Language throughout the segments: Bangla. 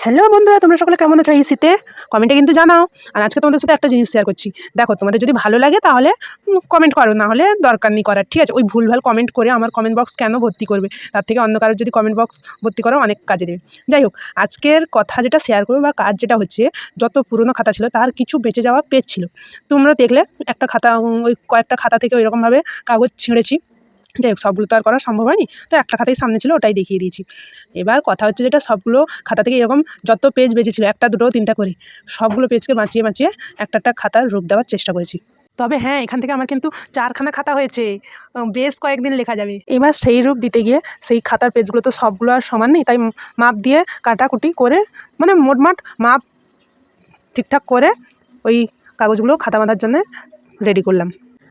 হ্যালো বন্ধুরা, তোমরা সকলে কেমন আছো এই শীতে? কমেন্টে কিন্তু জানাও। আর আজকে তোমাদের সাথে একটা জিনিস শেয়ার করছি। দেখো, তোমাদের যদি ভালো লাগে তাহলে কমেন্ট করো, না হলে দরকার নেই করার। ঠিক আছে? ওই ভুলভাল কমেন্ট করে আমার কমেন্ট বক্স কেন ভর্তি করবে? তার থেকে অন্য কারোর যদি কমেন্ট বক্স ভর্তি করো, অনেক কাজে দেবে। যাই হোক, আজকের কথা যেটা শেয়ার করবে বা কাজ যেটা হচ্ছে, যত পুরনো খাতা ছিল, তার কিছু বেঁচে যাওয়া পেজ ছিল। তোমরা দেখলে, একটা খাতা ওই কয়েকটা খাতা থেকে ওইরকমভাবে কাগজ ছিঁড়েছি। যাই হোক, সবগুলো তো আর করা সম্ভব হয়নি। তো একটা খাতাই সামনে ছিল, ওটাই দেখিয়ে দিয়েছি। এবার কথা হচ্ছে যেটা, সবগুলো খাতা থেকে এরকম যত পেজ বেঁচেছিল, একটা, দুটো, তিনটা করে, সবগুলো পেজকে বাঁচিয়ে বাঁচিয়ে একটা একটা খাতার রূপ দেওয়ার চেষ্টা করেছি। তবে হ্যাঁ এখান থেকে আমার কিন্তু চারখানা খাতা হয়েছে। বেশ কয়েকদিন লেখা যাবে। এবার সেই রূপ দিতে গিয়ে সেই খাতার পেজগুলো তো সবগুলো আর সমান নেই, তাই মাপ দিয়ে কাটাকুটি করে মানে মোটমাট মাপ ঠিকঠাক করে ওই কাগজগুলো খাতা বাঁধার জন্য রেডি করলাম।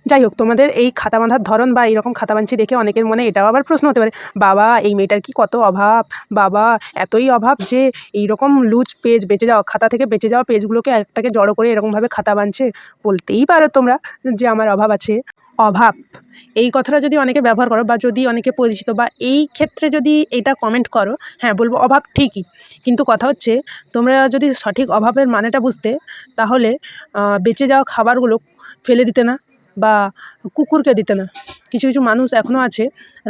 যাই হোক তোমাদের এই খাতা বাঁধার ধরন বা এইরকম খাতা বাঁধছি দেখে অনেকের মনে এটাও আবার প্রশ্ন হতে পারে, বাবা, এই মেয়েটার কি কত অভাব? বাবা, এতই অভাব যে এইরকম লুজ পেজ বেঁচে যাওয়া, খাতা থেকে বেঁচে যাওয়া পেজগুলোকে একটাকে জড়ো করে এরকমভাবে খাতা বাঁধছে বলতেই পারো তোমরা যে আমার অভাব আছে। অভাব, এই কথাটা যদি অনেকে ব্যবহার করো বা যদি অনেকে পরিচিত বা এই ক্ষেত্রে যদি এটা কমেন্ট করো হ্যাঁ বলব অভাব ঠিকই, কিন্তু কথা হচ্ছে তোমরা যদি সঠিক অভাবের মানেটা বুঝতে, তাহলে বেঁচে যাওয়া খাবারগুলো ফেলে দিতে না। বা কুকুরকে দিতে না। কিছু কিছু মানুষ এখনও আছে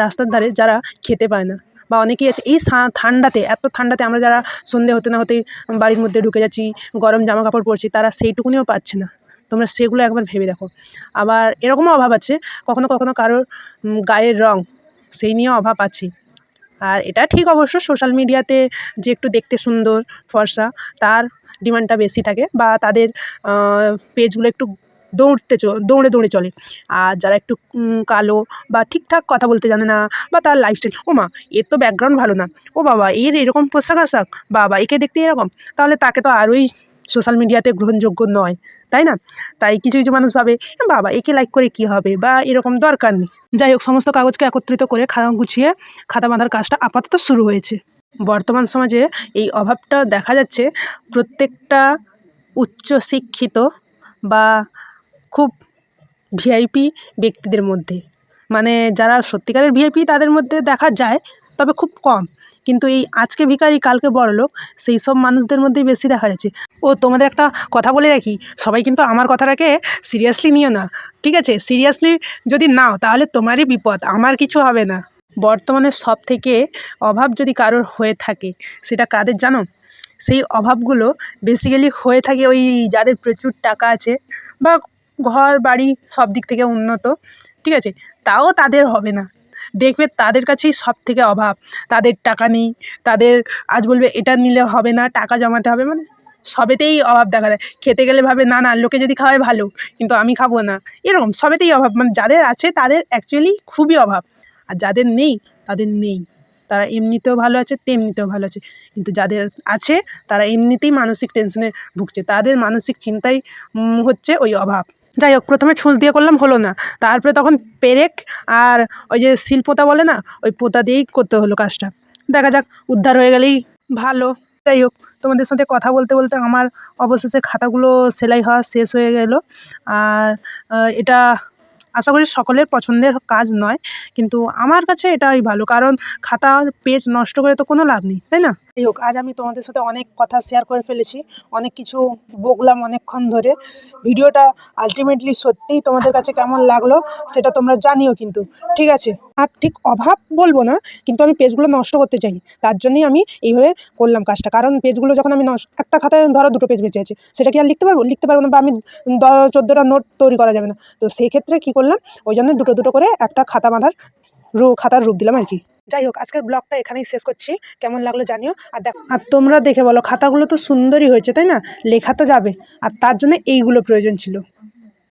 রাস্তার ধারে যারা খেতে পায় না বা অনেকেই আছে এই ঠান্ডাতে, এত ঠান্ডাতে আমরা যারা সন্ধে হতে না হতেই বাড়ির মধ্যে ঢুকে যাচ্ছি, গরম জামা কাপড় পরছি, তারা সেইটুকুনিও পাচ্ছে না। তোমরা সেগুলো একবার ভেবে দেখো। আবার এরকমও অভাব আছে, কখনো কখনো কারোর গায়ের রং, সেই নিয়েও অভাব আছে। আর এটা ঠিক অবশ্য সোশ্যাল মিডিয়াতে যে একটু দেখতে সুন্দর ফর্সা, তার ডিমান্ডটা বেশি থাকে বা তাদের পেজগুলো একটু দৌড়তে দৌড়ে দৌড়ে চলে। আর যারা একটু কালো বা ঠিকঠাক কথা বলতে জানে না বা তার লাইফস্টাইল ও মা, এর তো ব্যাকগ্রাউন্ড ভালো না। ও বাবা, এর এরকম পোশাক আশাক? বাবা, একে দেখতে এরকম? তাহলে তাকে তো আরোই সোশ্যাল মিডিয়াতে গ্রহণযোগ্য নয়, তাই না? তাই কিছু কিছু মানুষ ভাবে বাবা, একে লাইক করে কি হবে? বা এরকম দরকার নেই। যাই হোক, সমস্ত কাগজকে একত্রিত করে খাতা গুছিয়ে খাতা বাঁধার কাজটা আপাতত শুরু হয়েছে। বর্তমান সমাজে এই অভাবটা দেখা যাচ্ছে প্রত্যেকটা উচ্চশিক্ষিত বা খুব ভিআইপি ব্যক্তিদের মধ্যে। মানে যারা সত্যিকারের ভিআইপি তাদের মধ্যে দেখা যায়, তবে খুব কম। কিন্তু এই আজকে ভিখারি, কালকে বড়লোক সেই সব মানুষদের মধ্যেই বেশি দেখা যাচ্ছে। ও, তোমাদের একটা কথা বলে রাখি। সবাই কিন্তু আমার কথাটাকে সিরিয়াসলি নিও না, ঠিক আছে? সিরিয়াসলি যদি নাও, তাহলে তোমারই বিপদ, আমার কিছু হবে না। বর্তমানে সব থেকে অভাব যদি কারোর হয়ে থাকে, সেটা কাদের জানো? সেই অভাবগুলো বেসিক্যালি হয়ে থাকে ওই যাদের প্রচুর টাকা আছে, বা ঘর, বাড়ি সব দিক থেকে উন্নত, ঠিক আছে? তাও তাদের হবে না। দেখবে তাদের কাছেই সব থেকে অভাব। তাদের টাকা নেই, তাদের আজ বলবে এটা নিলে হবে না, টাকা জমাতে হবে মানে সবেতেই অভাব দেখা দেয়। খেতে গেলে ভাবে, না না, লোকে যদি খাওয়ায় ভালো, কিন্তু আমি খাব না। এরকম সবেতেই অভাব। মানে যাদের আছে তাদের অ্যাকচুয়ালি খুবই অভাব। আর যাদের নেই, তাদের নেই। তারা এমনিতেও ভালো আছে, তেমনিতেও ভালো আছে। কিন্তু যাদের আছে, তারা এমনিতেই মানসিক টেনশনে ভুগছে। তাদের মানসিক চিন্তাই হচ্ছে ওই অভাব। যাই হোক, প্রথমে ছুঁচ দিয়ে করলাম, হলো না। তারপরে তখন পেরেক আর ওই যে শিল পোতা বলে না, ওই পোতা দিয়েই করতে হলো কাজটা। দেখা যাক, উদ্ধার হয়ে গেলেই ভালো। যাই হোক, তোমাদের সাথে কথা বলতে বলতে আমার অবশেষে খাতাগুলো সেলাই হওয়া শেষ হয়ে গেল। আর এটা আশা করি সকলের পছন্দের কাজ নয়, কিন্তু আমার কাছে এটাই ভালো। কারণ খাতার পেজ নষ্ট করে তো কোনো লাভ নেই, তাই না? যাই হোক, আজ আমি তোমাদের সাথে অনেক কথা শেয়ার করে ফেলেছি, অনেক কিছু বকলাম অনেকক্ষণ ধরে। ভিডিওটা আলটিমেটলি সত্যিই তোমাদের কাছে কেমন লাগল, সেটা তোমরা জানিও কিন্তু, ঠিক আছে? আর ঠিক অভাব বলব না, কিন্তু আমি পেজগুলো নষ্ট করতে চাইনি, তার জন্যই আমি এইভাবে করলাম কাজটা। কারণ পেজগুলো যখন আমি নষ্ট, একটা খাতায় ধরো দুটো পেজ বেঁচে আছে, সেটা কি আর লিখতে পারব? লিখতে পারব না বা আমি চোদ্দোটা নোট তৈরি করা যাবে না। তো সেই ক্ষেত্রে কী করলাম, ওই জন্য দুটো দুটো করে একটা খাতা বাঁধার রু, খাতার রূপ দিলাম আর কি। যাই হোক, আজকের ব্লগটা এখানেই শেষ করছি। কেমন লাগল জানিও। আর দেখ, আর তোমরা দেখে বলো, খাতাগুলো তো সুন্দরই হয়েছে, তাই না? লেখা তো যাবে। আর তার জন্য এইগুলো প্রয়োজন ছিল।